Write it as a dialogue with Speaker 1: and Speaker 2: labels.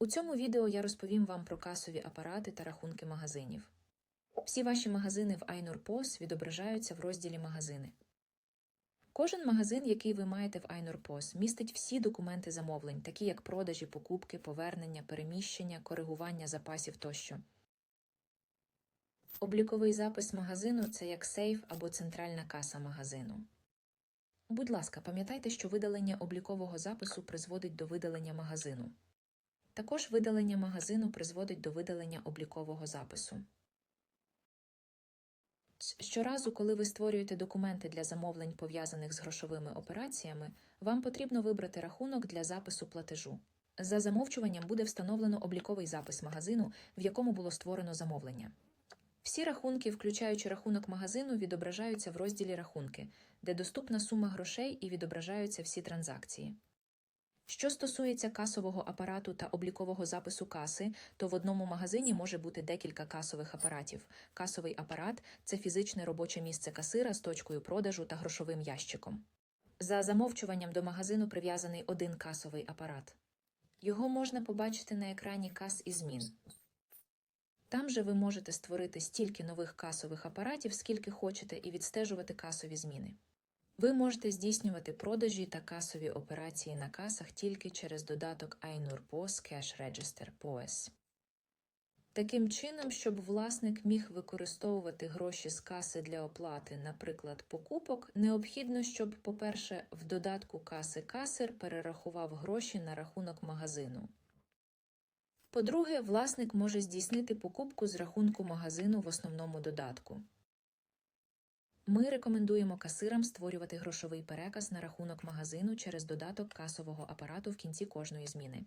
Speaker 1: У цьому відео я розповім вам про касові апарати та рахунки магазинів. Всі ваші магазини в iNurPOS відображаються в розділі Магазини. Кожен магазин, який ви маєте в iNurPOS, містить всі документи замовлень, такі як продажі, покупки, повернення, переміщення, коригування запасів тощо. Обліковий запис магазину це як сейф або центральна каса магазину. Будь ласка, пам'ятайте, що видалення облікового запису призводить до видалення магазину. Також видалення магазину призводить до видалення облікового запису. Щоразу, коли ви створюєте документи для замовлень, пов'язаних з грошовими операціями, вам потрібно вибрати рахунок для запису платежу. За замовчуванням буде встановлено обліковий запис магазину, в якому було створено замовлення. Всі рахунки, включаючи рахунок магазину, відображаються в розділі Рахунки, де доступна сума грошей і відображаються всі транзакції. Що стосується касового апарату та облікового запису каси, то в одному магазині може бути декілька касових апаратів. Касовий апарат це фізичне робоче місце касира з точкою продажу та грошовим ящиком. За замовчуванням до магазину прив'язаний один касовий апарат. Його можна побачити на екрані кас і змін. Там же ви можете створити стільки нових касових апаратів, скільки хочете, і відстежувати касові зміни. Ви можете здійснювати продажі та касові операції на касах тільки через додаток iNurPOS Cash Register POS. Таким чином, щоб власник міг використовувати гроші з каси для оплати, наприклад, покупок, необхідно, щоб, по-перше, в додатку каси касир перерахував гроші на рахунок магазину. По-друге, власник може здійснити покупку з рахунку магазину в основному додатку. Ми рекомендуємо касирам створювати грошовий переказ на рахунок магазину через додаток касового апарату в кінці кожної зміни.